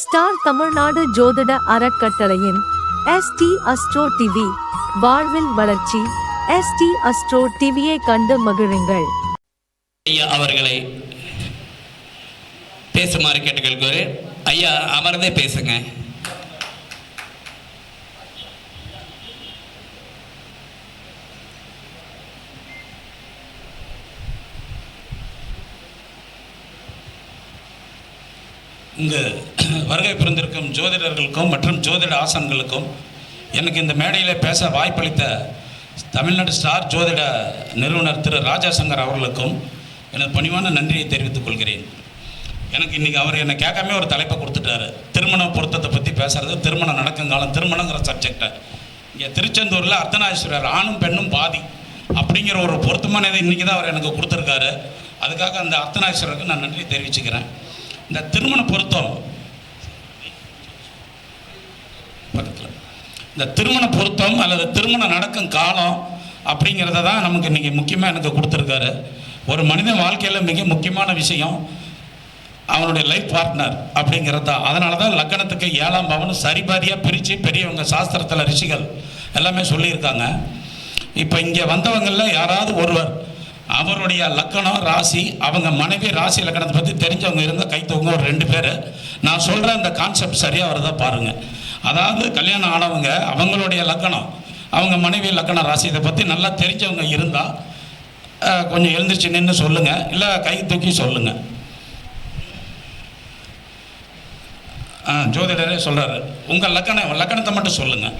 Star Tamil Nadu ஜோதிட அறக்கட்டளையின் ST astro TV வாழ்வில் வளர்ச்சி எஸ்டி அஸ்ட்ரோ டிவியை கண்டு மகிழுங்கள். ஐயா அவர்களை பேசுமாறு கேட்டுக்கொள்கிறேன். ஐயா அமர்ந்தே பேசுங்க. இங்கு வருகை புரிந்திருக்கும் ஜோதிடர்களுக்கும் மற்றும் ஜோதிட ஆசான்களுக்கும் எனக்கு இந்த மேடையில் பேச வாய்ப்பளித்த தமிழ்நாடு ஸ்டார் ஜோதிட நிறுவனர் திரு ராஜா சங்கர் அவர்களுக்கும் எனது பணிவான நன்றியை தெரிவித்துக் கொள்கிறேன். எனக்கு இன்றைக்கி அவர் என்னை கேட்காம ஒரு தலைப்பை கொடுத்துட்டாரு. திருமண பொருத்தத்தை பற்றி பேசுறது திருமணம் நடக்கும் காலம் திருமணங்கிற சப்ஜெக்டை இங்கே திருச்செந்தூரில் அர்த்தநாதீஸ்வரர் ஆணும் பெண்ணும் பாதி அப்படிங்கிற ஒரு பொருத்தமான இதை இன்றைக்கி தான் அவர் எனக்கு கொடுத்துருக்காரு. அதுக்காக அந்த அர்த்தநாதீஸ்வரருக்கு நான் நன்றி தெரிவிச்சுக்கிறேன். இந்த திருமண பொருத்தம். பக்கத்தில். இந்த திருமண பொருத்தம் அல்லது திருமணம் நடக்கும் காலம் அப்படிங்கிறத தான் நமக்கு இன்றைக்கி முக்கியமாக எனக்கு கொடுத்துருக்காரு. ஒரு மனிதன் வாழ்க்கையில் மிக முக்கியமான விஷயம் அவனுடைய லைஃப் பார்ட்னர் அப்படிங்கிறது தான். அதனால தான் லக்கணத்துக்கு ஏழாம் பவனும் சரிபாதியாக பிரித்து பெரியவங்க சாஸ்திரத்தில் ரிஷிகள் எல்லாமே சொல்லியிருக்காங்க. இப்போ இங்கே வந்தவங்களில் யாராவது ஒருவர் அவருடைய லக்கணம் ராசி அவங்க மனைவி ராசி லக்கணத்தை பற்றி தெரிஞ்சவங்க இருந்தால் கைத்தவங்க ஒரு ரெண்டு பேர். நான் சொல்கிற அந்த கான்செப்ட் சரியாக வருதா பாருங்கள் அதாவது கல்யாணம் ஆனவங்க அவங்களுடைய லக்கணம் அவங்க மனைவி லக்கண ராசி இதை பற்றி நல்லா தெரிஞ்சவங்க இருந்தால் கொஞ்சம் எழுந்திரிச்சு நின்று சொல்லுங்கள் இல்லை கை தூக்கி சொல்லுங்கள் ஆ ஜோதிடரே சொல்கிறாரு உங்கள் லக்கணம் லக்கணத்தை மட்டும் சொல்லுங்கள்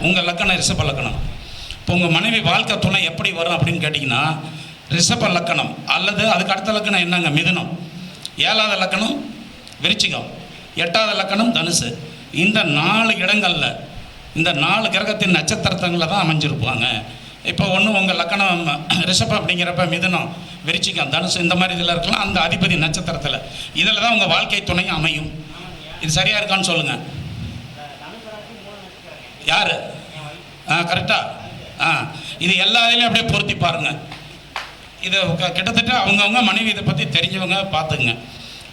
உங்கள் லக்கணம் ரிஷப லக்கணம். இப்போ உங்கள் மனைவி வாழ்க்கை துணை எப்படி வரும் அப்படின்னு கேட்டிங்கன்னா ரிஷப லக்கணம் அல்லது அதுக்கு அடுத்த லக்கணம் என்னங்க? மிதுனம். ஏழாவது லக்கணம் விருச்சிகம். எட்டாவது லக்கணம் தனுசு. இந்த நாலு இடங்களில் இந்த நாலு கிரகத்தின் நட்சத்திரத்தங்களில் தான் அமைஞ்சிருப்பாங்க. இப்போ ஒன்று உங்கள் லக்கணம் ரிஷபம் அப்படிங்கிறப்ப மிதுனம் விருச்சிகம் தனுசு இந்த மாதிரி இதில் இருக்கலாம். அந்த அதிபதி நட்சத்திரத்தில். இதில் தான் உங்கள் வாழ்க்கை துணை அமையும். இது சரியாக இருக்கான்னு சொல்லுங்கள் யார்? ஆ கரெக்டாக ஆ இது எல்லா இதுலையும் அப்படியே பொருத்தி பாருங்க. இதை க- கிட்டத்தட்ட அவங்கவுங்க மனைவி இதை பற்றி தெரிஞ்சவங்க பார்த்துங்க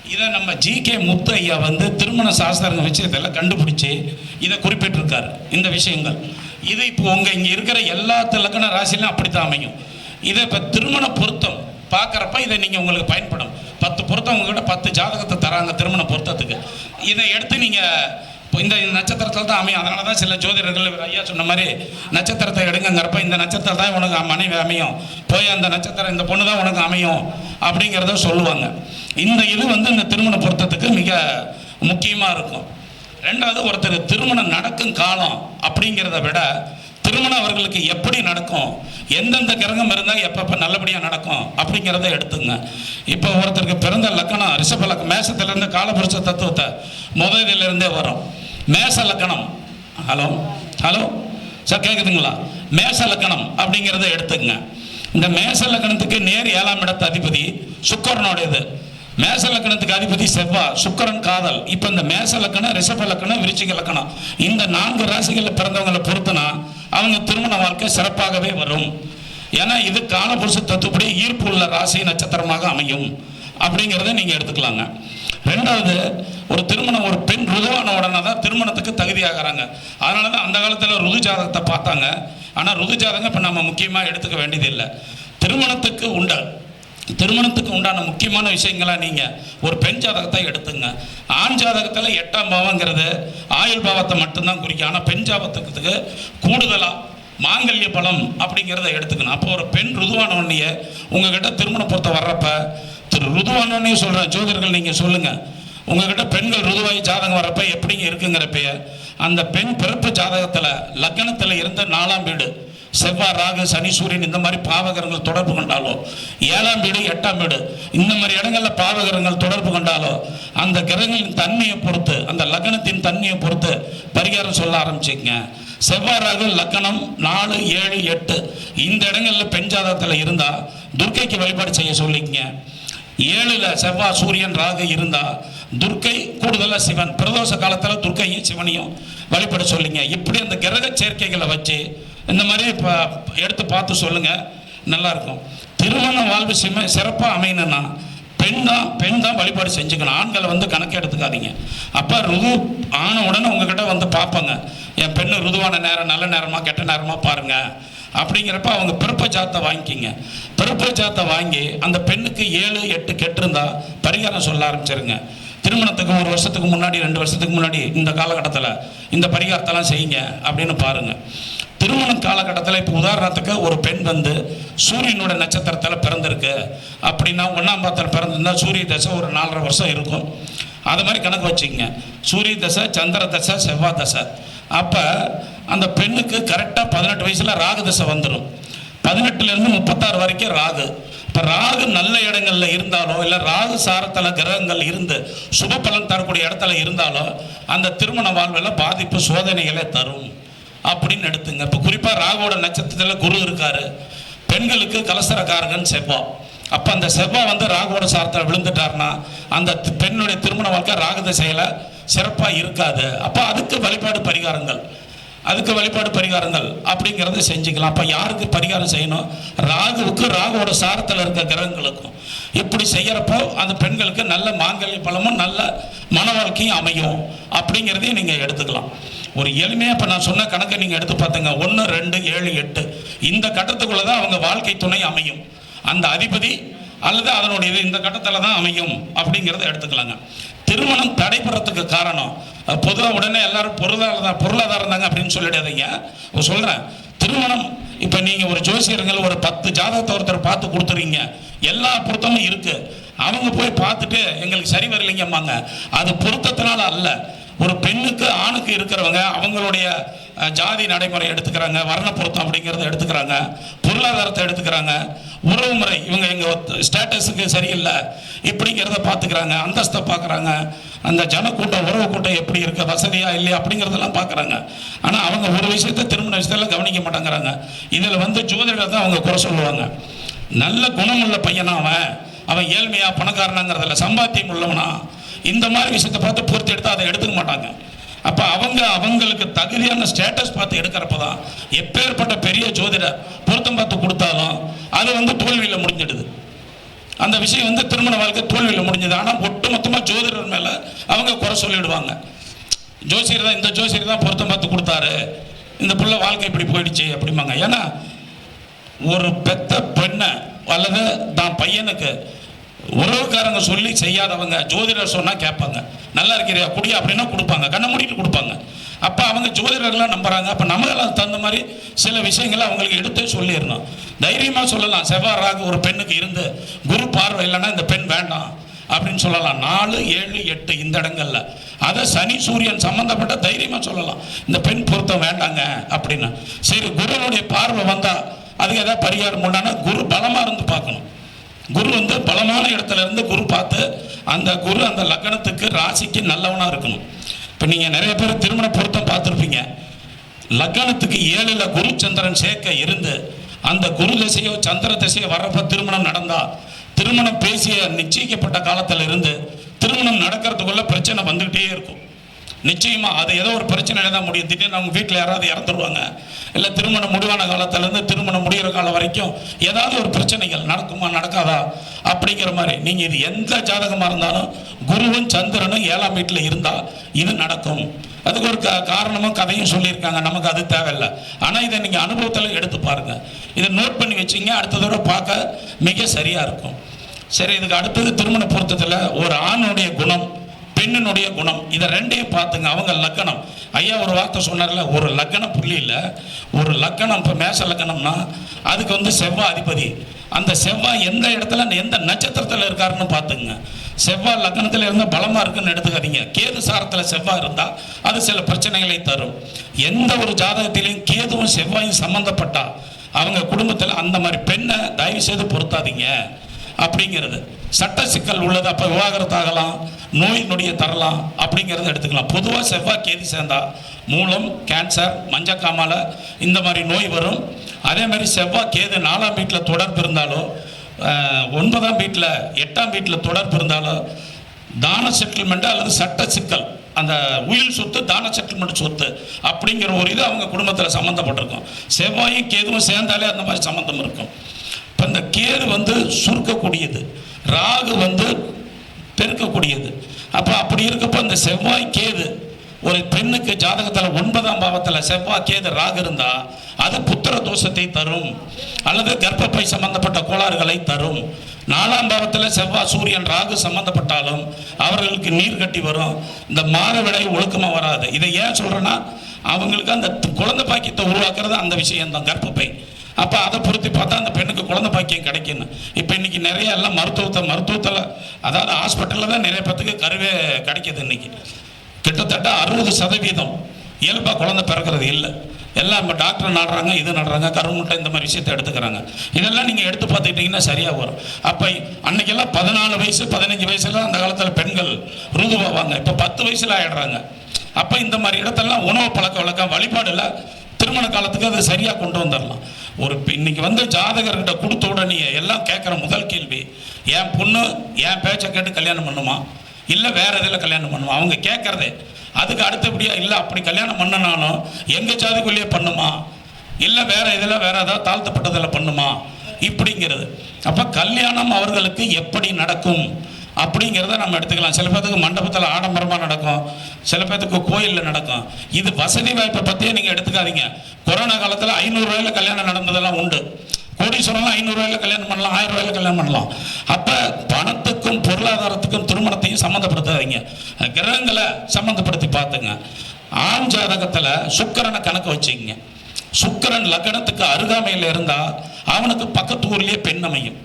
இதை நம்ம ஜிகே முத்து ஐயா வந்து திருமண சாஸ்திரங்க விஷயத்தெல்லாம் கண்டுபிடிச்சி இதை குறிப்பிட்டிருக்காரு இந்த விஷயங்கள். இது இப்போ உங்கள் இங்கே இருக்கிற எல்லா லக்கண ராசிலையும் அப்படித்தான் அமையும். இதை இப்போ திருமண பொருத்தம் பார்க்குறப்ப இதை நீங்கள் உங்களுக்கு பயன்படும். பத்து பொருத்தம் உங்ககிட்ட பத்து ஜாதகத்தை தராங்க திருமண பொருத்தத்துக்கு. இதை எடுத்து நீங்கள் இந்த நட்சத்திரத்தில் தான் அமையும். அதனால தான் சில ஜோதிடர்கள் இவர் ஐயா சொன்ன மாதிரி நட்சத்திரத்தை எடுங்கிறப்ப இந்த நட்சத்திரம் தான் உனக்கு மனைவி அமையும். போய் அந்த நட்சத்திரம் இந்த பொண்ணு தான் உனக்கு அமையும் அப்படிங்கிறத சொல்லுவாங்க. இந்த இது வந்து இந்த திருமண பொருத்தத்துக்கு மிக முக்கியமாக இருக்கும். ரெண்டாவது ஒருத்தர் திருமணம் நடக்கும் காலம் அப்படிங்கிறத விட திருமணம் அவர்களுக்கு எப்படி நடக்கும் எந்தெந்த கிரகம் இருந்தால் எப்பப்போ நல்லபடியாக நடக்கும் அப்படிங்கிறத எடுத்துங்க. இப்போ ஒருத்தருக்கு பிறந்த லக்கணம் ரிஷப லக்கணம் மேசத்திலேருந்து காலபுருஷ தத்துவத்தை முதலிலிருந்தே வரும். மேச லக்கணம். ஹலோ ஹலோ சார் கேட்குதுங்களா மேச லக்கணம் அப்படிங்கிறத எடுத்துங்க இந்த மேச லக்கணத்துக்கு நேர் ஏழாம் இடத்து அதிபதி சுக்கரனுடையது மேச லக்கணத்துக்கு அதிபதி செவ்வா சுக்கரன் காதல். இப்போ இந்த மேச லக்கணம் ரிஷப லக்கணம் விருச்சிக லக்கணம். இந்த நான்கு ராசிகளில் பிறந்தவங்களை பொறுத்தனா அவங்க திருமண வாழ்க்கை சிறப்பாகவே வரும். ஏன்னா இது காலபுருஷ தத்துப்படி ஈர்ப்பு உள்ள ராசி நட்சத்திரமாக அமையும். அப்படிங்கிறத நீங்கள் எடுத்துக்கலாங்க. ரெண்டாவது ஒரு திருமணம் ஒரு பெண் ருதுவான உடனே தான் திருமணத்துக்கு தகுதியாகிறாங்க. அதனால தான் அந்த காலத்தில் ருது ஜாதகத்தை பார்த்தாங்க. ஆனால் ருது ஜாதகம் இப்போ நம்ம முக்கியமாக எடுத்துக்க வேண்டியதில்லை. திருமணத்துக்கு உண்ட திருமணத்துக்கு உண்டான முக்கியமான விஷயங்களா நீங்கள் ஒரு பெண் ஜாதகத்தை எடுத்துங்க. ஆண் ஜாதகத்தில் எட்டாம் பாவங்கிறது ஆயுள் பாவத்தை மட்டும்தான் குறிக்கும். ஆனால் பெண் ஜாதகத்துக்கு கூடுதலாக மாங்கல்ய பலம் அப்படிங்கிறத எடுத்துக்கணும். அப்போ ஒரு பெண் ருதுவான ருதுவானவனைய உங்ககிட்ட திருமண பொறுத்த வர்றப்ப திரு ருதுவானே சொல்கிறேன் ஜோதிடர்கள் நீங்கள் சொல்லுங்கள் உங்ககிட்ட பெண்கள் ருதுவாய் ஜாதகம் வரப்ப எப்படிங்க இருக்குங்கிறப்பய அந்த பெண் பிறப்பு ஜாதகத்தில் லக்கணத்தில் இருந்த நாலாம் வீடு. செவ்வாய் ராகு சனி சூரியன் இந்த மாதிரி பாவகரங்கள் தொடர்பு கொண்டாலோ ஏழாம் வீடு எட்டாம் வீடு இந்த மாதிரி இடங்கள்ல பாவகரங்கள் தொடர்பு கொண்டாலோ அந்த கிரகங்களின் தன்மையை பொறுத்து அந்த லக்னத்தின் தன்மையை பொறுத்து பரிகாரம் சொல்ல ஆரம்பிச்சுக்கங்க. செவ்வாய் ராகு லக்கணம் நாலு ஏழு எட்டு. இந்த இடங்கள்ல பெண் ஜாதகத்தில் இருந்தால் துர்க்கைக்கு வழிபாடு செய்ய சொல்லிக்கங்க. ஏழுல செவ்வாய் சூரியன் ராகு இருந்தா துர்க்கை கூடுதலாக சிவன். பிரதோஷ காலத்தில் துர்க்கையும் சிவனையும் வழிபட சொல்லிங்க. இப்படி அந்த கிரக சேர்க்கைகளை வச்சு இந்த மாதிரி இப்போ எடுத்து பார்த்து சொல்லுங்க. நல்லாயிருக்கும். திருமண வாழ்வு சிம சிறப்பாக அமையணும்னா பெண் தான் பெண் தான் வழிபாடு செஞ்சுக்கணும். ஆண்களை வந்து கணக்கு எடுத்துக்காதீங்க. அப்போ ருது ஆன உடனே உங்ககிட்ட வந்து பார்ப்பாங்க. என் பெண்ணு ருதுவான நேரம் நல்ல நேரமாக கெட்ட நேரமாக பாருங்கள் அப்படிங்கிறப்ப அவங்க பிறப்ப ஜாத்தை வாங்கிக்கிங்க. பிறப்ப ஜாத்தை வாங்கி அந்த பெண்ணுக்கு ஏழு எட்டு கெட்டிருந்தா பரிகாரம் சொல்ல ஆரம்பிச்சிருங்க. திருமணத்துக்கு ஒரு வருஷத்துக்கு முன்னாடி ரெண்டு வருஷத்துக்கு முன்னாடி இந்த காலகட்டத்தில் இந்த பரிகாரத்தெல்லாம் செய்யுங்க அப்படின்னு பாருங்க. திருமண காலகட்டத்தில் இப்போ உதாரணத்துக்கு ஒரு பெண் வந்து சூரியனோட நட்சத்திரத்தில் பிறந்திருக்கு. அப்படின்னா ஒன்றாம் பாத்திரம் பிறந்திருந்தா சூரிய தசை ஒரு நாலரை வருஷம் இருக்கும். அது மாதிரி கணக்கு வச்சுக்கங்க. சூரிய தசை சந்திர தசை செவ்வாய் தசை. அப்போ அந்த பெண்ணுக்கு கரெக்டாக பதினெட்டு வயசில் ராகு தசை வந்துடும் பதினெட்டுலேருந்து முப்பத்தாறு வரைக்கும் ராகு. இப்போ ராகு நல்ல இடங்களில் இருந்தாலோ இல்லை ராகு சாரத்தில் கிரகங்கள் இருந்து சுப பலன் தரக்கூடிய இடத்துல இருந்தாலோ அந்த திருமண வாழ்வில் பாதிப்பு சோதனைகளை தரும். அப்படின்னு எடுத்துங்க. இப்போ குறிப்பாக ராகுவோட நட்சத்திரத்தில் குரு இருக்கார். பெண்களுக்கு கலசரக்காரகன் செவ்வாய் அப்போ அந்த செவ்வாய் வந்து ராகுவோட சாரத்தில் விழுந்துட்டாருன்னா அந்த பெண்ணுடைய திருமண வாழ்க்கை ராகு திசையில் சிறப்பாக இருக்காது. அப்போ அதுக்கு வழிபாடு பரிகாரங்கள். அதுக்கு வழிபாடு பரிகாரங்கள் அப்படிங்கிறத செஞ்சுக்கலாம். அப்போ யாருக்கு பரிகாரம் செய்யணும்? ராகுவுக்கு ராகுவோட சாரத்தில் இருக்க கிரகங்களுக்கும். இப்படி செய்கிறப்போ அந்த பெண்களுக்கு நல்ல மாங்கல்ய பலமும் நல்ல மன வாழ்க்கையும் அமையும். அப்படிங்கிறதையும் நீங்கள் எடுத்துக்கலாம். ஒரு எளிமையாக இப்போ நான் சொன்ன கணக்கை நீங்கள் எடுத்து பார்த்துங்க ஒன்று ரெண்டு ஏழு எட்டு. இந்த கட்டத்துக்குள்ளே தான் அவங்க வாழ்க்கை துணை அமையும். அந்த அதிபதி அல்லது அதனுடைய இது இந்த கட்டத்தில் தான் அமையும் அப்படிங்கிறத எடுத்துக்கலாங்க. திருமணம் தடைபடுறதுக்கு காரணம். பொதுவாக உடனே எல்லாரும் பொருளாதார பொருளாதாரம் தாங்க அப்படின்னு சொல்லிடாதீங்க. சொல்கிறேன் திருமணம் இப்போ நீங்கள் ஒரு ஜோசியர்கள் ஒரு பத்து ஜாதகத்தை ஒருத்தர் பார்த்து கொடுத்துறீங்க. எல்லா பொருத்தமும் இருக்குது அவங்க போய் பார்த்துட்டு எங்களுக்கு சரி வரலைங்கம்மாங்க. அது பொருத்தத்தினால அல்ல. ஒரு பெண்ணுக்கு ஆணுக்கு இருக்கிறவங்க அவங்களுடைய ஜாதி நடைமுறை எடுத்துக்கிறாங்க வர்ண பொருத்தம் அப்படிங்கிறத எடுத்துக்கிறாங்க பொருளாதாரத்தை எடுத்துக்கிறாங்க உறவு முறை இவங்க எங்கள் ஸ்டேட்டஸுக்கு சரியில்லை இப்படிங்கிறத பார்த்துக்கிறாங்க அந்தஸ்தை பார்க்குறாங்க அந்த ஜனக்கூட்டம் உறவு கூட்டம் எப்படி இருக்க வசதியா இல்லையா அப்படிங்கிறதெல்லாம் பார்க்குறாங்க. ஆனால் அவங்க ஒரு விஷயத்தை திருமண விஷயத்தில் கவனிக்க மாட்டேங்கிறாங்க. இதில் வந்து ஜோதிடர் தான் அவங்க குறை சொல்லுவாங்க. நல்ல குணமுள்ள பையனா அவன் அவன் ஏழ்மையா பணக்காரனாங்கிறதில்ல சம்பாத்தியம் உள்ளவனா இந்த மாதிரி விஷயத்தை பார்த்து பூர்த்தி எடுத்து அதை எடுத்துக்க மாட்டாங்க. அப்போ அவங்க அவங்களுக்கு தகுதியான ஸ்டேட்டஸ் பார்த்து எடுக்கிறப்ப தான் எப்பேற்பட்ட பெரிய ஜோதிடர் பொருத்தம் பார்த்து கொடுத்தாலும் அது வந்து தோல்வியில் முடிஞ்சிடுது. அந்த விஷயம் வந்து திருமண வாழ்க்கை தோல்வியில் முடிஞ்சது. ஆனால் ஒட்டு மொத்தமாக ஜோதிடர் மேலே அவங்க குறை சொல்லிவிடுவாங்க ஜோசியர் தான் இந்த ஜோசியர் தான் பொருத்தம் பார்த்து கொடுத்தாரு. இந்த பிள்ளை வாழ்க்கை இப்படி போயிடுச்சு அப்படிம்பாங்க. ஏன்னா ஒரு பெத்த பெண்ணை அல்லது தான் பையனுக்கு உறவுக்காரங்க சொல்லி செய்யாதவங்க ஜோதிடர் சொன்னால் கேட்பாங்க. நல்லா இருக்கிறியா? குடியா அப்படின்னா கொடுப்பாங்க. கண்ணை மூடிட்டு கொடுப்பாங்க. அப்போ அவங்க ஜோதிடர்லாம் நம்புறாங்க. அப்போ நம்மளால் தகுந்த மாதிரி சில விஷயங்களை அவங்களுக்கு எடுத்து சொல்லிடணும். தைரியமாக சொல்லலாம். செவ்வாய் ராகு ஒரு பெண்ணுக்கு இருந்து குரு பார்வை இல்லைன்னா இந்த பெண் வேண்டாம் அப்படின்னு சொல்லலாம். நாலு ஏழு எட்டு இந்த இடங்கள்ல. அதை சனி சூரியன் சம்பந்தப்பட்ட தைரியமாக சொல்லலாம். இந்த பெண் பொருத்தம் வேண்டாங்க அப்படின்னு. சரி குருனுடைய பார்வை வந்தால் அதுக்கு ஏதாவது பரிகாரம் பண்ணான்னா குரு பலமாக இருந்து குரு வந்து பலமான இடத்துல இருந்து குரு பார்த்து அந்த குரு அந்த லக்னத்துக்கு ராசிக்கு நல்லவனாக இருக்கணும். இப்போ நீங்கள் நிறைய பேர் திருமண பொருத்தம் பார்த்துருப்பீங்க. லக்னத்துக்கு ஏழில் குரு சந்திரன் சேர்க்க இருந்து அந்த குரு திசையோ சந்திர திசையோ வர்றப்ப திருமணம் நடந்தா திருமணம் பேசிய நிச்சயிக்கப்பட்ட காலத்தில் இருந்து திருமணம் நடக்கிறதுக்குள்ள பிரச்சனை வந்துக்கிட்டே இருக்கும். நிச்சயமா அது ஏதோ ஒரு பிரச்சனையில தான் முடியும். திடீர்னு அவங்க வீட்டில் யாராவது இறந்துருவாங்க. இல்லை திருமணம் முடிவான காலத்துலேருந்து திருமணம் முடிகிற காலம் வரைக்கும் ஏதாவது ஒரு பிரச்சனைகள் நடக்குமா நடக்காதா? அப்படிங்கிற மாதிரி நீங்கள் இது எந்த ஜாதகமாக இருந்தாலும் குருவும் சந்திரனும் ஏழாம் வீட்டில் இருந்தால் இது நடக்கும். அதுக்கு ஒரு க காரணமும் கதையும் சொல்லியிருக்காங்க. நமக்கு அது தேவையில்லை. ஆனால் இதை நீங்கள் அனுபவத்தில் எடுத்து பாருங்கள் இதை நோட் பண்ணி வச்சிங்க. அடுத்த தடவை பார்க்க மிக சரியாக இருக்கும். சரி இதுக்கு அடுத்தது திருமண பொருத்தத்தில் ஒரு ஆணுடைய குணம். பெண்ணினுடைய குணம். இதை ரெண்டையும் பார்த்துங்க அவங்க லக்கணம். ஐயா ஒரு வார்த்தை சொன்னார்ல ஒரு லக்கண புள்ளி இல்லை. ஒரு லக்கணம் இப்போ மேச லக்கணம்னா அதுக்கு வந்து செவ்வாய் அதிபதி. அந்த செவ்வாய் எந்த இடத்துல எந்த நட்சத்திரத்தில் இருக்காருன்னு பார்த்துங்க. செவ்வாய் லக்னத்தில் இருந்தால் பலமாக இருக்குன்னு எடுத்துக்காதீங்க. கேது சாரத்தில் செவ்வாய் இருந்தால் அது சில பிரச்சனைகளை தரும். எந்த ஒரு ஜாதகத்திலையும் கேதுவும் செவ்வாயும் சம்மந்தப்பட்டால் அவங்க குடும்பத்தில் அந்த மாதிரி பெண்ணை தயவு செய்து பொருத்தாதீங்க. அப்படிங்கிறது. சட்ட சிக்கல் உள்ளது அப்போ விவாகரத்தாகலாம் நோய் நொடியை தரலாம் அப்படிங்கிறத எடுத்துக்கலாம். பொதுவாக செவ்வாய் கேதி சேர்ந்தா மூலம் கேன்சர் மஞ்சக்காமல இந்த மாதிரி நோய் வரும். அதே மாதிரி செவ்வாய் கேது நாலாம் வீட்டில் தொடர்பு இருந்தாலோ ஒன்பதாம் வீட்டில் எட்டாம் வீட்டில் தொடர்பு இருந்தாலோ தான செட்டில்மெண்ட் அல்லது சட்ட சிக்கல் அந்த உயில் சொத்து தான செட்டில்மெண்ட் சொத்து அப்படிங்கிற ஒரு இது அவங்க குடும்பத்தில் சம்மந்தப்பட்டிருக்கும் செவ்வாயும் கேதுவும் சேர்ந்தாலே அந்த மாதிரி சம்மந்தம் இருக்கும். இப்போ இந்த கேது வந்து சுருக்கக்கூடியது ராகு வந்து பெருக்கக்கூடியது. அப்போ அப்படி இருக்கப்போ இந்த செவ்வாய் கேது ஒரு பெண்ணுக்கு ஜாதகத்தில் ஒன்பதாம் பாவத்தில் செவ்வாய் கேது ராகு இருந்தால் அது புத்திர தோஷத்தை தரும். அல்லது கர்ப்பப்பை சம்பந்தப்பட்ட கோளாறுகளை தரும். நாலாம் பாவத்தில் செவ்வாய் சூரியன் ராகு சம்பந்தப்பட்டாலும் அவர்களுக்கு நீர் கட்டி வரும். இந்த மாதவிடை ஒழுக்கமாக வராது. இதை ஏன் சொல்கிறேன்னா அவங்களுக்கு அந்த குழந்தை பாக்கியத்தை உருவாக்குறது அந்த விஷயம்தான் கர்ப்பப்பை. அப்போ அதை பொருத்தி பார்த்தா அந்த பெண்ணுக்கு குழந்தை பாக்கியம் கிடைக்குன்னு இப்போ இன்னைக்கு நிறைய எல்லாம் மருத்துவத்தை மருத்துவத்தில் அதாவது ஹாஸ்பிட்டலில் தான் நிறைய பேத்துக்கு கருவே கிடைக்கிது இன்னைக்கு. கிட்டத்தட்ட அறுபது சதவீதம் இயல்பாக குழந்தை பிறக்கிறது இல்லை. எல்லாம் இப்போ டாக்டர் நடுறாங்க இது நடுறாங்க கருமுட்டை இந்த மாதிரி விஷயத்தை எடுத்துக்கிறாங்க. இதெல்லாம் நீங்கள் எடுத்து பார்த்துக்கிட்டிங்கன்னா சரியாக வரும். அப்போ அன்னைக்கெல்லாம் பதினாலு வயசு பதினஞ்சு வயசுல அந்த காலத்தில் பெண்கள் ருதுவாவாங்க. இப்போ பத்து வயசில் ஆயிடுறாங்க. அப்போ இந்த மாதிரி இடத்தெல்லாம் உணவு பழக்க வழக்கம் வழிபாடில் திருமண காலத்துக்கு அதை சரியாக கொண்டு வந்துடலாம் ஒரு இன்னைக்கு வந்து ஜாதகர்கிட்ட கொடுத்த உடனே எல்லாம் கேட்குற முதல் கேள்வி என் பொண்ணு என் பேச்சை கேட்டு கல்யாணம் பண்ணுமா? இல்லை வேற இதில் கல்யாணம் பண்ணுமா? அவங்க கேட்குறதே. அதுக்கு அடுத்தபடியாக இல்லை அப்படி கல்யாணம் பண்ணனாலும் எங்கள் ஜாதிக்குள்ளேயே பண்ணுமா? இல்லை வேற இதில் வேற ஏதாவது தாழ்த்தப்பட்டதில் பண்ணுமா? இப்படிங்கிறது. அப்போ கல்யாணம் அவர்களுக்கு எப்படி நடக்கும்? அப்படிங்கிறத நம்ம எடுத்துக்கலாம். சில பேர்த்துக்கு மண்டபத்தில் ஆடம்பரமாக நடக்கும். சில பேர்த்துக்கு கோயிலில் நடக்கும். இது வசதி வாய்ப்பை பற்றியே நீங்கள் எடுத்துக்காதீங்க. கொரோனா காலத்தில் ஐநூறுரூவாயில கல்யாணம் நடந்ததெல்லாம் உண்டு. கோடீஸ்வரம்லாம் ஐநூறுரூவாயில கல்யாணம் பண்ணலாம் ஆயிரம் ரூபாயில கல்யாணம் பண்ணலாம். அப்போ பணத்துக்கும் பொருளாதாரத்துக்கும் திருமணத்தையும் சம்மந்தப்படுத்தாதீங்க. கிரகங்களை சம்மந்தப்படுத்தி பார்த்துங்க. ஆண் ஜாதகத்தில் சுக்கிரனை கணக்கு வச்சுக்கங்க சுக்கிரன் லக்னத்துக்கு அருகாமையில் இருந்தால் அவனுக்கு பக்கத்து ஊர்லேயே பெண் அமையும்.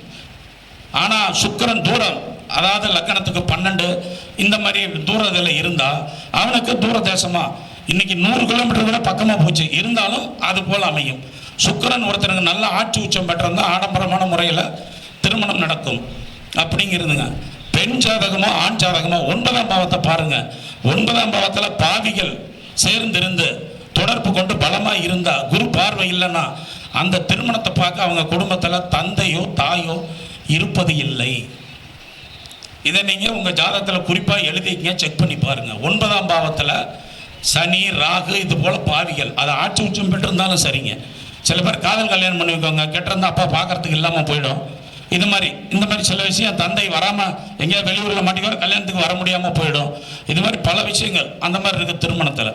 ஆனால் சுக்கிரன் தூரம். அதாவது லக்கணத்துக்கு பன்னெண்டு இந்த மாதிரி தூரத்தில் இருந்தால் அவனுக்கு தூர தேசமாக இன்னைக்கு நூறு கிலோமீட்டர் கூட பக்கமாக போச்சு. இருந்தாலும் அது போல் அமையும். சுக்கிரன் ஒருத்தனுக்கு நல்ல ஆட்சி உச்சம் பெற்றிருந்தா ஆடம்பரமான முறையில் திருமணம் நடக்கும். அப்படிங்கிறதுங்க. பெண் ஜாதகமோ ஆண் ஜாதகமோ ஒன்பதாம் பாவத்தை பாருங்கள் ஒன்பதாம் பாவத்தில் பாவிகள் சேர்ந்திருந்து தொடர்பு கொண்டு பலமாக இருந்தால் குரு பார்வை இல்லைன்னா அந்த திருமணத்தை பார்க்க அவங்க குடும்பத்தில் தந்தையோ தாயோ இருப்பது இல்லை. இதை நீங்கள் உங்கள் ஜாதகத்தில் குறிப்பாக எழுதிக்கங்க செக் பண்ணி பாருங்கள் ஒன்பதாம் பாவத்தில் சனி ராகு இது போல் பாவிகள். அது ஆட்சி உச்சம் பெற்றிருந்தாலும் சரிங்க. சில பேர் காதல் கல்யாணம் பண்ணி வைக்கோங்க கெட்டிருந்தா அப்பா பார்க்குறதுக்கு இல்லாமல் போயிடும். இது மாதிரி இந்த மாதிரி சில விஷயம் தந்தை வராமல் எங்கேயாவது வெளியூரில் மாட்டிக்கோ கல்யாணத்துக்கு வர முடியாமல் போயிடும். இது மாதிரி பல விஷயங்கள் அந்த மாதிரி இருக்குது திருமணத்தில்.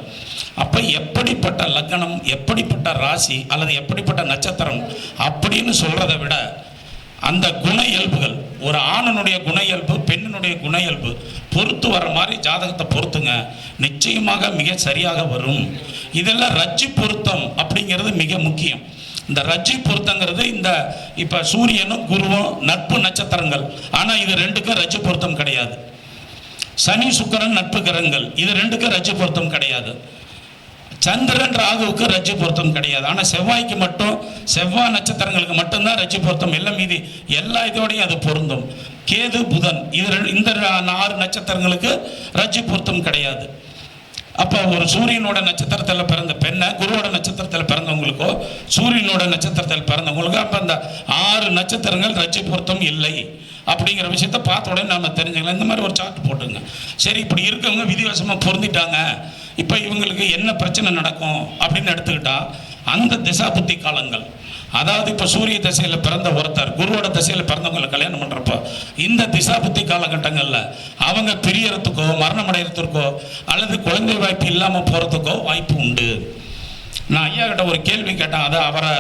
அப்போ எப்படிப்பட்ட லக்னம் எப்படிப்பட்ட ராசி அல்லது எப்படிப்பட்ட நட்சத்திரம் அப்படின்னு சொல்கிறத விட அந்த குண இயல்புகள் ஒரு ஆணனுடைய குண இயல்பு பெண்ணினுடைய குண இயல்பு பொறுத்து வர மாதிரி ஜாதகத்தை பொறுத்துங்க. நிச்சயமாக மிக சரியாக வரும். இதெல்லாம் ரஜ்ஜி பொருத்தம் அப்படிங்கிறது மிக முக்கியம். இந்த ரஜ்ஜி பொருத்தங்கிறது இந்த இப்போ சூரியனும் குருவும் நட்பு நட்சத்திரங்கள். ஆனால் இது ரெண்டுக்கும் ரஜ்ஜி பொருத்தம் கிடையாது. சனி சுக்கரன் நட்பு கிரகங்கள். இது ரெண்டுக்கும் ரஜ்ஜி பொருத்தம் கிடையாது. சந்திரன் ராகுவுக்கு ரஜ்ஜு பொருத்தம் கிடையாது. ஆனால் செவ்வாய்க்கு மட்டும் செவ்வாய் நட்சத்திரங்களுக்கு மட்டும்தான் ரஜ்ஜு பொருத்தம். எல்லாம் மீதி எல்லா இதோடையும் அது பொருந்தும். கேது புதன் இது இந்த ஆறு நட்சத்திரங்களுக்கு ரஜ்ஜு பொருத்தம் கிடையாது. அப்போ ஒரு சூரியனோட நட்சத்திரத்தில் பிறந்த பெண்ணை குருவோட நட்சத்திரத்தில் பிறந்தவங்களுக்கோ சூரியனோட நட்சத்திரத்தில் பிறந்தவங்களுக்கோ அப்போ அந்த ஆறு நட்சத்திரங்கள் ரஜ்ஜு பொருத்தம் இல்லை. அப்படிங்கிற விஷயத்த பார்த்த உடனே நம்ம தெரிஞ்சுக்கலாம். இந்த மாதிரி ஒரு சார்ட் போட்டுங்க சரி இப்படி இருக்கவங்க விதிவசமாக பொருந்திட்டாங்க. இப்போ இவங்களுக்கு என்ன பிரச்சனை நடக்கும் அப்படின்னு எடுத்துக்கிட்டா அந்த திசா புத்தி காலங்கள். அதாவது இப்போ சூரிய திசையில் பிறந்த ஒருத்தர் குருவோட திசையில் பிறந்தவங்களை கல்யாணம் பண்ணுறப்போ இந்த திசா புத்தி காலகட்டங்களில் அவங்க பிரியறதுக்கோ மரணம் அடைகிறதுக்கோ அல்லது குழந்தை வாய்ப்பு இல்லாமல் போகிறதுக்கோ வாய்ப்பு உண்டு. நான் ஐயா கிட்ட ஒரு கேள்வி கேட்டேன். அதை அவரை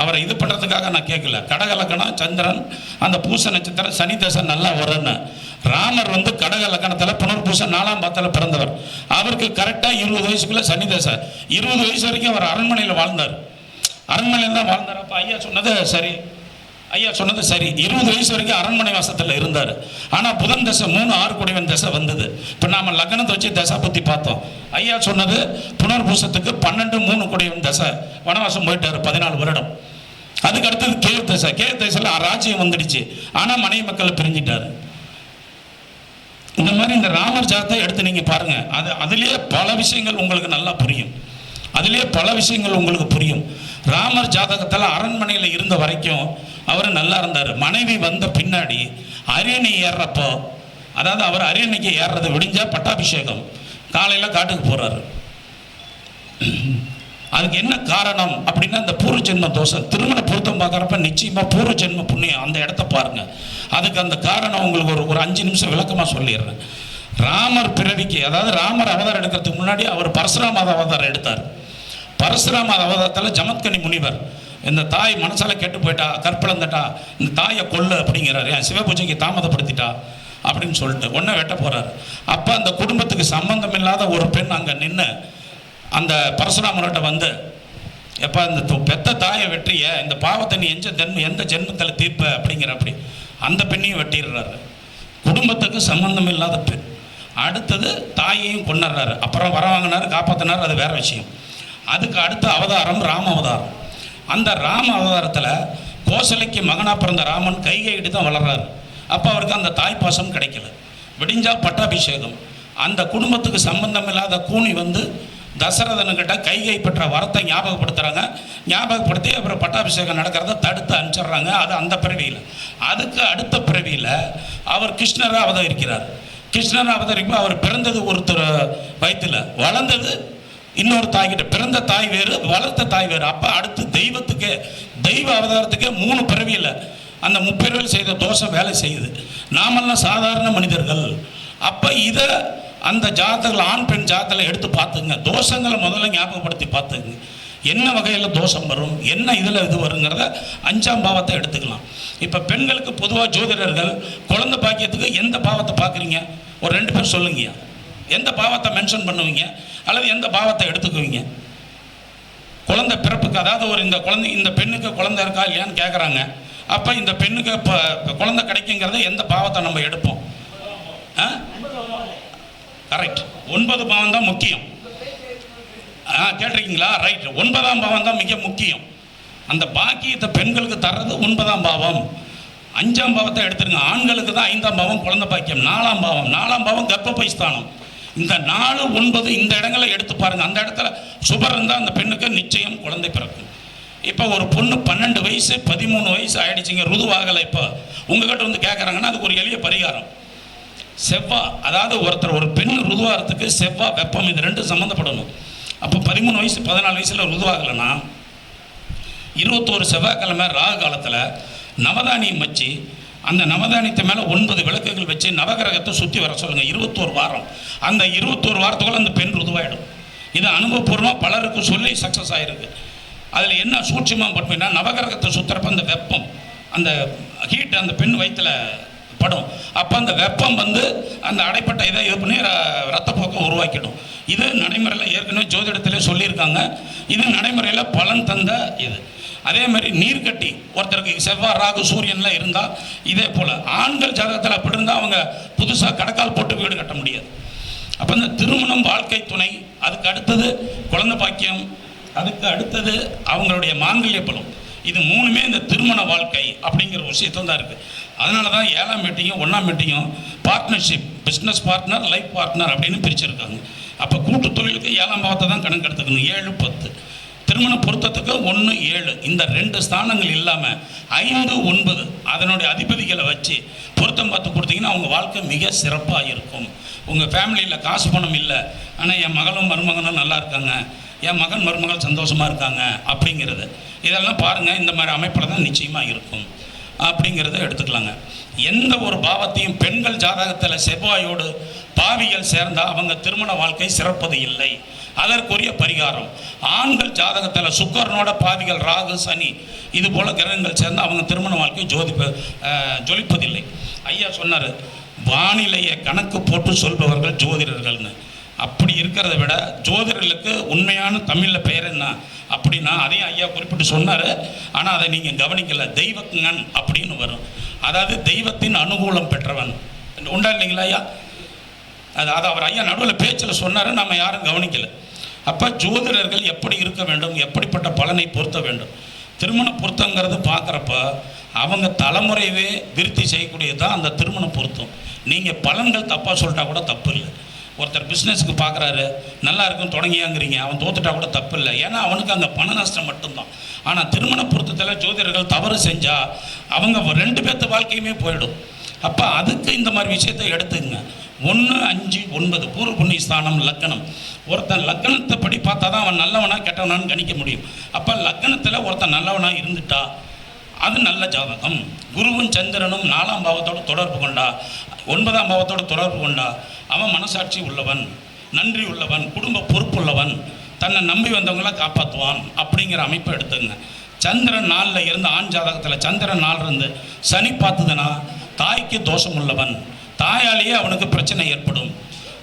அவரை இது பண்ணுறதுக்காக நான் கேட்கல. கடகலக்கணம் சந்திரன் அந்த பூச நட்சத்திரம் சனி தசை நல்லா வரும்னு. ராமர் வந்து கடக லக்கணத்தில் புனர்பூசம் நாலாம் பாத்தில் பிறந்தவர். அவருக்கு கரெக்டாக இருபது வயசுக்குள்ளே சனி தசை இருபது வயசு வரைக்கும் அவர் அரண்மனையில் வாழ்ந்தார். அரண்மனையில் தான் வாழ்ந்தார். அப்போ ஐயா சொன்னது சரி. ஐயா சொன்னது சரி. இருபது வயசு வரைக்கும் அரண்மனை வாசத்தில் இருந்தார். ஆனால் புதன் தசை மூணு ஆறு குடிவன் தசை வந்தது. இப்போ நாம் லக்னத்தை வச்சு தசை பற்றி பார்த்தோம். ஐயா சொன்னது புனர்பூசத்துக்கு பன்னெண்டு மூணு குடிவன் தசை. வனவாசம் போயிட்டார் பதினாலு வருடம். அதுக்கு அடுத்தது கேவ தசை. கேவ தசையில் ராஜ்யம் வந்துடுச்சு. ஆனால் மனைவி மக்களை பிரிஞ்சிட்டாரு. இந்த மாதிரி இந்த ராமர் ஜாதத்தை எடுத்து நீங்கள் பாருங்கள் அது அதுலேயே பல விஷயங்கள் உங்களுக்கு நல்லா புரியும். அதுலேயே பல விஷயங்கள் உங்களுக்கு புரியும். ராமர் ஜாதகத்தில் அரண்மனையில் இருந்த வரைக்கும் அவர் நல்லா இருந்தார். மனைவி வந்த பின்னாடி அரியணை ஏறுறப்போ அதாவது அவர் அரியணைக்கு ஏறுறது விடிஞ்சால் பட்டாபிஷேகம். காலையில் காட்டுக்கு போகிறாரு அதுக்கு என்ன காரணம் அப்படின்னா இந்த பூர்வ ஜென்ம தோஷம். திருமண பொருத்தம் பார்க்குறப்ப நிச்சயமாக பூர்வ ஜென்ம புண்ணியம் அந்த இடத்த பாருங்க. அதுக்கு அந்த காரணம் உங்களுக்கு ஒரு ஒரு அஞ்சு நிமிஷம் விளக்கமாக சொல்லிடுறேன். ராமர் பிறவிக்கு அதாவது ராமர் அவதாரம் எடுக்கிறதுக்கு முன்னாடி அவர் பரசுராம அவதாரம் எடுத்தார். பரசுராம அவதாரத்தில் ஜமத்கனி முனிவர் இந்த தாய் மனசால் கெட்டு போயிட்டா கற்பிழந்துட்டா இந்த தாயை கொல்லு அப்படிங்கிறாரு. என் சிவபூஜைக்கு தாமதப்படுத்திட்டா அப்படின்னு சொல்லிட்டு ஒன்றை வெட்ட போகிறார் அப்போ அந்த குடும்பத்துக்கு சம்பந்தம் இல்லாத ஒரு பெண் அங்கே நின்று அந்த பரசுராமர்கிட்ட வந்து எப்போ இந்த பெத்த தாயை வெற்றிய இந்த பாவத்தை நீ எந்த ஜென்ம எந்த ஜென்மத்தில் தீர்ப்ப? அப்படிங்கிற அப்படி அந்த பெண்ணையும் வெட்டிடுறாரு. குடும்பத்துக்கு சம்பந்தம் இல்லாத பெண். அடுத்தது தாயையும் கொண்டாடுறாரு அப்புறம் வர வாங்கினார் காப்பாற்றினார் அது வேற விஷயம். அதுக்கு அடுத்த அவதாரம் ராம அவதாரம். அந்த ராம அவதாரத்தில் கோசலைக்கு மகனாக பிறந்த ராமன் கைகையிட்டு தான் வளர்றாரு. அப்போ அவருக்கு அந்த தாய்ப்பாசம் கிடைக்கல. விடிஞ்சா பட்டாபிஷேகம். அந்த குடும்பத்துக்கு சம்பந்தம் இல்லாத கூனி வந்து தசரதனுக்கிட்ட கைகை பெற்ற வரத்தை ஞாபகப்படுத்துகிறாங்க ஞாபகப்படுத்தி அப்புறம் பட்டாபிஷேகம் நடக்கிறத தடுத்து அனுப்பிச்சிடுறாங்க. அது அந்த பிறவியில். அதுக்கு அடுத்த பிறவியில் அவர் கிருஷ்ணராக அவதரிக்கிறார். கிருஷ்ணர் அவதரிக்கும் அவர் பிறந்தது ஒருத்தர் வயிற்றில் வளர்ந்தது இன்னொரு தாய்கிட்ட பிறந்த தாய் வேறு வளர்த்த தாய் வேறு. அப்போ அடுத்து தெய்வத்துக்கு தெய்வ அவதாரத்துக்கே மூணு பிறவியில். அந்த முப்பிறவில் செய்த தோஷம் வேலை செய்யுது. நாமெல்லாம் சாதாரண மனிதர்கள். அப்போ இதை அந்த ஜாதகத்தில் ஆண் பெண் ஜாதகத்தில் எடுத்து பார்த்துங்க. தோஷங்களை முதல்ல ஞாபகப்படுத்தி பார்த்துங்க. என்ன வகையில் தோஷம் வரும்? என்ன இதில் இது வருங்கிறத அஞ்சாம் பாவத்தை எடுத்துக்கலாம். இப்போ பெண்களுக்கு பொதுவாக ஜோதிடர்கள் குழந்தை பாக்கியத்துக்கு எந்த பாவத்தை பார்க்குறீங்க? ஒரு ரெண்டு பேர் சொல்லுங்கய்யா. எந்த பாவத்தை மென்ஷன் பண்ணுவீங்க? அல்லது எந்த பாவத்தை எடுத்துக்குவீங்க? குழந்தை பிறப்புக்கு அதாவது ஒரு இந்த குழந்தை இந்த பெண்ணுக்கு குழந்தை இருக்கா இல்லையான்னு கேட்குறாங்க அப்போ இந்த பெண்ணுக்கு இப்போ குழந்தை கிடைக்குங்கிறத எந்த பாவத்தை நம்ம எடுப்போம்? ஆ? கரெக்ட் ஒன்பது பாவம் தான் முக்கியம். ஆ கேட்டிருக்கீங்களா? ரைட் ஒன்பதாம் பாவம் தான் மிக முக்கியம். அந்த பாக்கியத்தை பெண்களுக்கு தர்றது ஒன்பதாம் பாவம். அஞ்சாம் பாவத்தை எடுத்துருங்க. ஆண்களுக்கு தான் ஐந்தாம் பாவம் குழந்தை பாக்கியம். நாலாம் பாவம். நாலாம் பாவம் கர்ப்பப்பை ஸ்தானம் இந்த நாலு ஒன்பது இந்த இடங்களை எடுத்து பாருங்க. அந்த இடத்துல சுபர் இருந்தால் அந்த பெண்ணுக்கு நிச்சயம் குழந்தை பிறக்கும் இப்போ ஒரு பொண்ணு பன்னெண்டு வயசு பதிமூணு வயசு ஆயிடுச்சுங்க. ருதுவாகலை இப்போ. உங்ககிட்ட வந்து கேட்குறாங்கன்னா அதுக்கு ஒரு எளிய பரிகாரம். செவ்வா அதாவது ஒருத்தர் ஒரு பெண் ருதுவாகிறதுக்கு செவ்வா வெப்பம் இது ரெண்டும் சம்மந்தப்படணும் அப்போ பதிமூணு வயசு பதினாலு வயசில் ருதுவாகலைன்னா இருபத்தோரு செவ்வாய்க்கிழமை ராகு காலத்தில் நவதானியம் வச்சு அந்த நவதானியத்தை மேலே ஒன்பது விளக்குகள் வச்சு நவகிரகத்தை சுற்றி வர சொல்லுங்கள் இருபத்தோரு வாரம். அந்த இருபத்தோரு வாரத்துக்குள்ள அந்த பெண் ருதுவாயிடும். இது அனுபவபூர்வமாக பலருக்கு சொல்லி சக்ஸஸ் ஆகிருக்கு அதில் என்ன சூட்சமாக பட்டுனா நவகிரகத்தை சுற்றுறப்ப அந்த வெப்பம் அந்த ஹீட் அந்த பெண் வயிற்றில் படும். அப்போ அந்த வெப்பம் வந்து அந்த அடைப்பட்ட இதை இது பண்ணி ர- ரத்தப்போக்கை உருவாக்கிடும். இது நடைமுறையில் ஏற்கனவே ஜோதிடத்திலே சொல்லியிருக்காங்க. இது நடைமுறையில் பலன் தந்த இது. அதே மாதிரி நீர்க்கட்டி ஒருத்தருக்கு செவ்வாய் ராகு சூரியன்லாம் இருந்தால் இதே போல். ஆண்கள் ஜாதகத்தில் அப்படி இருந்தால் அவங்க புதுசாக கடக்கால் போட்டு வீடு கட்ட முடியாது. அப்போ இந்த திருமணம் வாழ்க்கை துணை அதுக்கு அடுத்தது குழந்தை பாக்கியம் அதுக்கு அடுத்தது அவங்களுடைய மாங்கல்ய பலம். இது மூணுமே இந்த திருமண வாழ்க்கை அப்படிங்கிற விஷயத்தான் தான் இருக்குது அதனால தான் ஏழாம் மீட்டிங்கும் ஒன்றாம் மீட்டிங்கும் partnership business partner life partner அப்படின்னு பிரிச்சிருக்காங்க. அப்போ கூட்டு தொழிலுக்கு ஏழாம் பாவத்தை தான் கணக்கு எடுத்துக்கணும். ஏழு பத்து. திருமண பொருத்தத்துக்கு ஒன்று ஏழு. இந்த ரெண்டு ஸ்தானங்கள் இல்லாமல் ஐந்து ஒன்பது அதனுடைய அதிபதிகளை வச்சு பொருத்தம் பார்த்து கொடுத்தீங்கன்னா அவங்க வாழ்க்கை மிக சிறப்பாக இருக்கும். உங்கள் ஃபேமிலியில் காசு பணம் இல்லை. ஆனால் என் மகளும் மருமகனும் நல்லா இருக்காங்க. என் மகன் மருமகள் சந்தோஷமாக இருக்காங்க அப்படிங்கிறது. இதெல்லாம் பாருங்கள் இந்த மாதிரி அமைப்பில் தான் நிச்சயமாக இருக்கும். அப்படிங்கிறத எடுத்துக்கலாங்க. எந்த ஒரு பாவத்தையும் பெண்கள் ஜாதகத்தில் செவ்வாயோடு பாவிகள் சேர்ந்தால் அவங்க திருமண வாழ்க்கை சிறப்பது இல்லை. அதற்குரிய பரிகாரம். ஆண்கள் ஜாதகத்தில் சுக்கரனோட பாவிகள் ராகு சனி இது போல கிரகங்கள் சேர்ந்தால் அவங்க திருமண வாழ்க்கை ஜோதிப்ப ஜொலிப்பதில்லை. ஐயா சொன்னார் வானிலையை கணக்கு போட்டு சொல்பவர்கள் ஜோதிடர்கள்னு. அப்படி இருக்கிறத விட ஜோதிடர்களுக்கு உண்மையான தமிழில் பெயர் என்ன? அப்படின்னா அதையும் ஐயா குறிப்பிட்டு சொன்னார். ஆனால் அதை நீங்கள் கவனிக்கல. தெய்வங்கன் அப்படின்னு வரும். அதாவது தெய்வத்தின் அனுகூலம் பெற்றவன். உண்டா இல்லைங்களா ஐயா? அது அது அவர் ஐயா நடுவில் பேச்சில் சொன்னார். நம்ம யாரும் கவனிக்கலை. அப்போ ஜோதிடர்கள் எப்படி இருக்க வேண்டும்? எப்படிப்பட்ட பலனை பொருத்த வேண்டும்? திருமண பொருத்தங்கிறது பார்க்குறப்ப அவங்க தலைமுறையவே விருத்தி செய்யக்கூடியது தான் அந்த திருமண பொருத்தம். நீங்கள் பலன்கள் தப்பாக சொல்லிட்டா கூட தப்பு இல்லை. ஒருத்தர் பிஸ்னஸுக்கு பார்க்குறாரு நல்லா இருக்கும் தொடங்கியாங்கிறீங்க. அவன் தோத்துட்டா கூட தப்பு இல்லை ஏன்னா அவனுக்கு அந்த பண நஷ்டம் மட்டும்தான். ஆனால் திருமண பொருத்தத்தில் ஜோதிடர்கள் தவறு செஞ்சால் அவங்க ரெண்டு பேர்த்த வாழ்க்கையுமே போயிடும். அப்போ அதுக்கு இந்த மாதிரி விஷயத்தை எடுத்துங்க. ஒன்று அஞ்சு ஒன்பது பூர்வ புண்ணிய ஸ்தானம் லக்கணம். ஒருத்தன் லக்கணத்தை படி பார்த்தா தான் அவன் நல்லவனா கெட்டவனான்னு கணிக்க முடியும். அப்போ லக்கணத்தில் ஒருத்தன் நல்லவனாக இருந்துட்டா அது நல்ல ஜாதகம். குருவும் சந்திரனும் நாலாம் பாவத்தோடு தொடர்பு கொண்டா ஒன்பதாம் பாவத்தோடு தொடர்பு கொண்டா அவன் மனசாட்சி உள்ளவன் நன்றி உள்ளவன் குடும்ப பொறுப்புள்ளவன் தன்னை நம்பி வந்தவங்களாம் காப்பாற்றுவான் அப்படிங்கிற அமைப்பை எடுத்துங்க. சந்திரன் நாளில் இருந்து ஆண் ஜாதகத்தில் சந்திரன் நாள் இருந்து சனி பார்த்துதுன்னா தாய்க்கு தோஷம் உள்ளவன் தாயாலேயே அவனுக்கு பிரச்சனை ஏற்படும்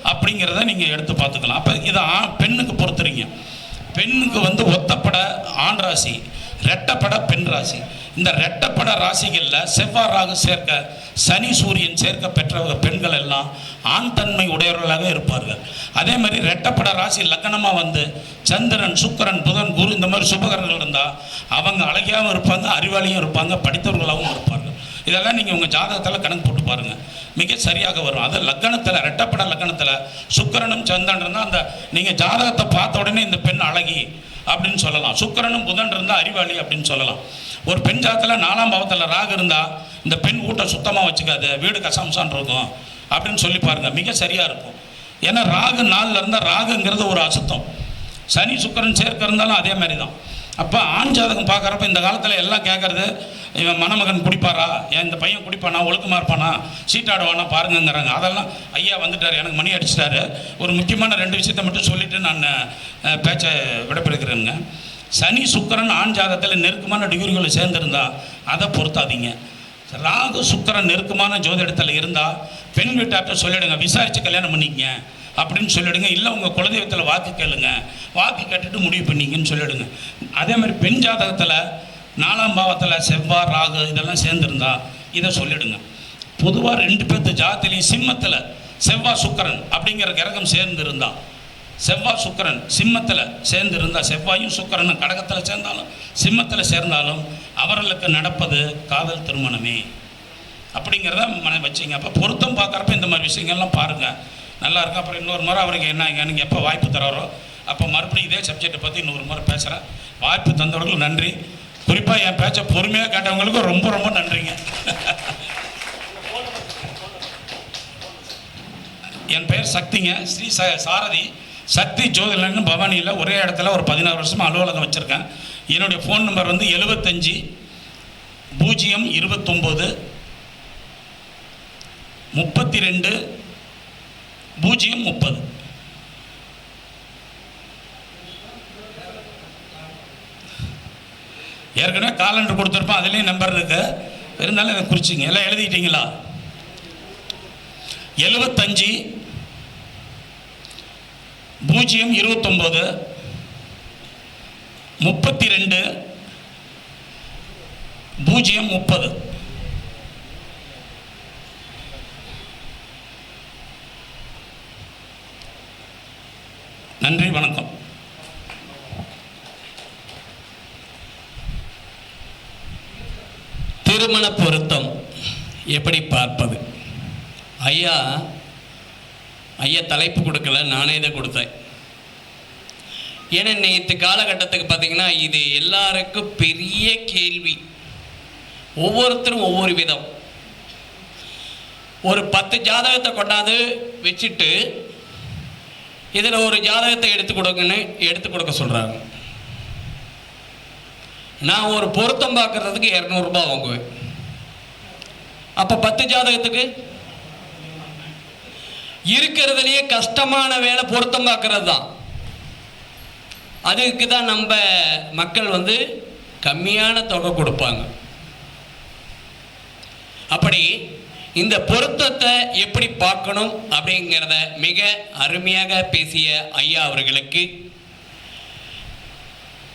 அப்படிங்கிறத நீங்கள் எடுத்து பார்த்துக்கலாம். அப்போ இதை ஆ- பெண்ணுக்கு பொறுத்துறீங்க. பெண்ணுக்கு வந்து ஒத்தப்பட ஆண் ராசி ரெட்டப்பட பெண் ராசி. இந்த ரெட்டப்பட ராசிகளில் செவ்வாய் ராகு சேர்க்க சனி சூரியன் சேர்க்க பெற்றவங்க பெண்கள் எல்லாம் ஆண் தன்மை உடையவர்களாக இருப்பார்கள். அதே மாதிரி ரெட்டப்பட ராசி லக்னமாக வந்து சந்திரன் சுக்கிரன் புதன் குரு இந்த மாதிரி சுபகரங்கள் இருந்தால் அவங்க அழகியாகவும் இருப்பாங்க அறிவாளியும் இருப்பாங்க படித்தவர்களாகவும் இருப்பார்கள். இதெல்லாம் நீங்கள் உங்கள் ஜாதகத்தில் கணக்கு போட்டு பாருங்கள் மிக சரியாக வரும். அது லக்கணத்தில் ரெட்டப்பட லக்கணத்தில் சுக்கிரனும் சந்திரன் இருந்தால் அந்த நீங்கள் ஜாதகத்தை பார்த்த உடனே இந்த பெண் அழகி அப்படின்னு சொல்லலாம். சுக்கரனும் புதன் இருந்தால் அறிவாளி அப்படின்னு சொல்லலாம். ஒரு பெண் ஜாத்தில் நாலாம் பாவத்தில் ராகு இருந்தால் இந்த பெண் வீட்டை சுத்தமாக வச்சுக்காது வீடு கசாம்சான் இருக்கும் அப்படின்னு சொல்லி பாருங்கள் மிக சரியாக இருக்கும். ஏன்னா ராகு நாளில் இருந்தால் ராகுங்கிறது ஒரு அசுத்தம். சனி சுக்கிரன் சேர்க்க இருந்தாலும் அதே மாதிரி தான் அப்போ ஆண் ஜாதகம் பார்க்குறப்ப இந்த காலத்தில் எல்லாம் கேட்குறது இவன் மணமகன் குடிப்பாரா? ஏன் இந்த பையன் குடிப்பானா? ஒழுக்கமாக இருப்பானா? சீட்டாடுவானா பாருங்கங்கிறாங்க. அதெல்லாம் ஐயா வந்துட்டார். எனக்கு மணி அடிச்சிட்டாரு. ஒரு முக்கியமான ரெண்டு விஷயத்தை மட்டும் சொல்லிவிட்டு நான் பேச்சை விடப்பெடுக்கிறேங்க சனி சுக்கிரன் ஆண் ஜாதகத்தில் நெருக்கமான டிகிரிகளை சேர்ந்துருந்தா அதை பொருத்தாதீங்க. ராகு சுக்கிரன் நெருக்கமான ஜோதிடத்தில் இருந்தால் பெண் வீட்டார்ட்ட சொல்லிவிடுங்க விசாரித்து கல்யாணம் பண்ணிக்கங்க. அப்படின்னு சொல்லிடுங்க. இல்லை உங்கள் குலதெய்வத்தில் வாக்கு கேளுங்க. வாக்கு கேட்டுட்டு முடிவு பண்ணிங்கன்னு சொல்லிடுங்க. அதே மாதிரி பெண் ஜாதகத்தில் நாலாம் பாவத்தில் செவ்வாய் ராகு இதெல்லாம் சேர்ந்துருந்தா இதை சொல்லிடுங்க. பொதுவாக ரெண்டு பேர்த்து ஜாதத்திலையும் சிம்மத்தில் செவ்வாய் சுக்கரன் அப்படிங்கிற கிரகம் சேர்ந்துருந்தா செவ்வாய் சுக்கரன் சிம்மத்தில் சேர்ந்திருந்தால் செவ்வாயும் சுக்கரனும் கடகத்தில் சேர்ந்தாலும் சிம்மத்தில் சேர்ந்தாலும் அவர்களுக்கு நடப்பது காதல் திருமணமே. அப்படிங்கிறத மன வச்சிங்க. அப்போ பொருத்தம் பார்க்குறப்ப இந்த மாதிரி விஷயங்கள்லாம் பாருங்கள் நல்லா இருக்கும் அப்புறம் இன்னொரு முறை அவருக்கு என்ன எனக்கு எப்போ வாய்ப்பு தராரோ அப்போ மறுபடியும் இதே சப்ஜெக்டை பற்றி இன்னொரு முறை பேசுகிறேன் வாய்ப்பு தந்தவர்களுக்கு நன்றி. குறிப்பாக என் பேச்சை பொறுமையாக கேட்டவங்களுக்கும் ரொம்ப ரொம்ப நன்றிங்க. என் பெயர் சக்திங்க. ஸ்ரீ ச சாரதி. சக்தி ஜோதிலன்னு பவானியில் ஒரே இடத்துல ஒரு பதினாறு வருஷமாக அலுவலகம் வச்சுருக்கேன். என்னுடைய ஃபோன் நம்பர் வந்து எழுபத்தஞ்சி பூஜ்ஜியம் இருபத்தொம்போது முப்பத்தி ரெண்டு பூஜ்ஜியம் முப்பது. ஏற்கனவே காலண்டர் கொடுத்துருப்போம் அதுலேயும் நம்பர் இருக்கு. இருந்தாலும் குறிச்சிங்க. எல்லாம் எழுதிட்டீங்களா? எழுபத்தஞ்சி பூஜ்ஜியம் இருபத்தொம்போது முப்பத்தி ரெண்டு பூஜ்ஜியம் முப்பது. நன்றி வணக்கம். திருமண பொருத்தம் எப்படி பார்ப்பது? ஐயா ஐயா தலைப்பு கொடுக்கல நானே இதை கொடுத்தேன். ஏன்னா நேற்று காலகட்டத்துக்கு பார்த்தீங்கன்னா இது எல்லாருக்கும் பெரிய கேள்வி. ஒவ்வொருத்தரும் ஒவ்வொரு விதம். ஒரு பத்து ஜாதகத்தை கொண்டாந்து வச்சுட்டு இதில் ஒரு ஜாதகத்தை எடுத்து கொடுங்கன்னு எடுத்து கொடுக்க சொல்கிறாங்க நான் ஒரு பொருத்தம் பார்க்குறதுக்கு இரநூறுபா வாங்குவேன். அப்போ பத்து ஜாதகத்துக்கு? இருக்கிறதுலையே கஷ்டமான வேலை பொருத்தம் பார்க்கறது தான். அதுக்கு தான் நம்ம மக்கள் வந்து கம்மியான தொகை கொடுப்பாங்க. அப்படி இந்த பொருத்தத்தை எப்படி பார்க்கணும் அப்படிங்கிறத மிக அருமையாக பேசிய ஐயா அவர்களுக்கு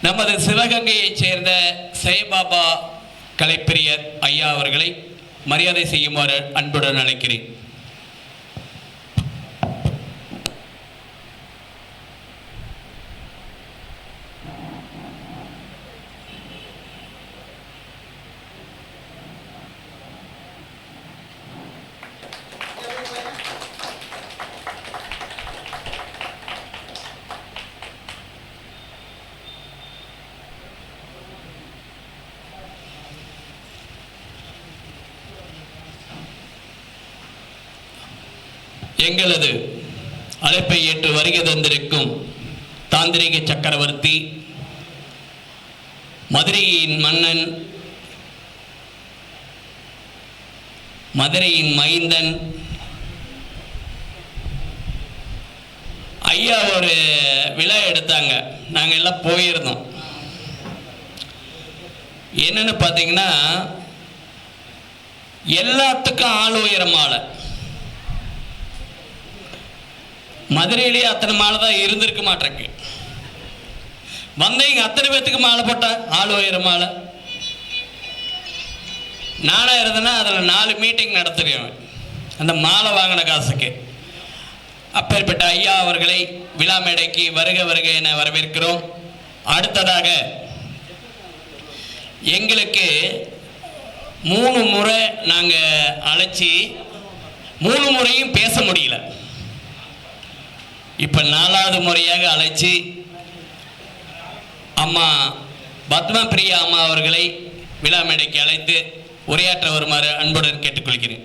நமது சிவகங்கையைச் சேர்ந்த சேபாபா கலைப்பிரியர் ஐயா அவர்களை மரியாதை செய்யுமாறு அன்புடன் அழைக்கிறேன். எங்களது அழைப்பை ஏற்று வருகை தந்திருக்கும் தாந்திரிக சக்கரவர்த்தி மதுரையின் மன்னன் மதுரையின் மைந்தன் ஐயா ஒரு விழா எடுத்தாங்க. நாங்கள் எல்லாம் போயிருந்தோம். என்னன்னு பார்த்தீங்கன்னா எல்லாத்துக்கும் ஆள் உயரமாலை மதுரையிலேயே அத்தனை மாலை தான் இருந்திருக்க மாட்டிருக்கு வந்தீங்க அத்தனை பேத்துக்கு மாலை போட்ட? ஆள் ஆயிரம் மாலை. நானாக இருந்தேன்னா அதில் நாலு மீட்டிங் நடத்துகிறேன் அந்த மாலை வாங்கின காசுக்கு. அப்பேற்பட்ட ஐயா அவர்களை விழா மேடைக்கு வருக வருக என வரவேற்கிறோம். அடுத்ததாக எங்களுக்கு மூணு முறை நாங்கள் அழைச்சி மூணு முறையும் பேச முடியல. இப்போ நாலாவது முறையாக அழைச்சி அம்மா பத்மபிரியா அம்மா அவர்களை விழா மேடைக்கு அழைத்து உரையாற்ற வருமாறு அன்புடன் கேட்டுக்கொள்கிறேன்.